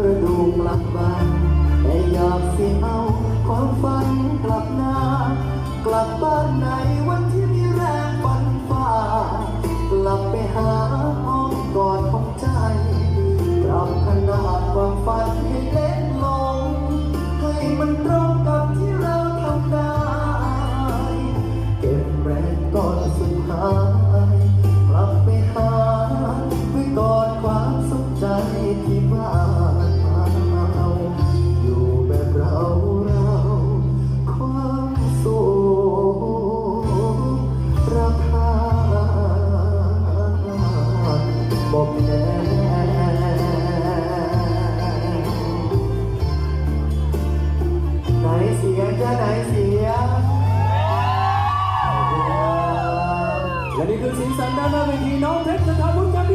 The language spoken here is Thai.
กระดูกหลับบ้านแต่อยากสิเอาความฝันกลับนากลับบ้านในวันที่มีแรงฝันฝ่ากลับไปหาอ้อมกอดของใจปรับขนาดความฝันให้เล็กลง ให้มันตรงกับที่เราทำได้ เก็บแรงก่อนสุดท้ายกลับไปหาไว้กอดความสุขใจที่บ้าน บอกแน่ไหนเสียงจะไหนเสียงและนี่คือสีสันด้านหน้าเวทีน้องเพชรนะครัน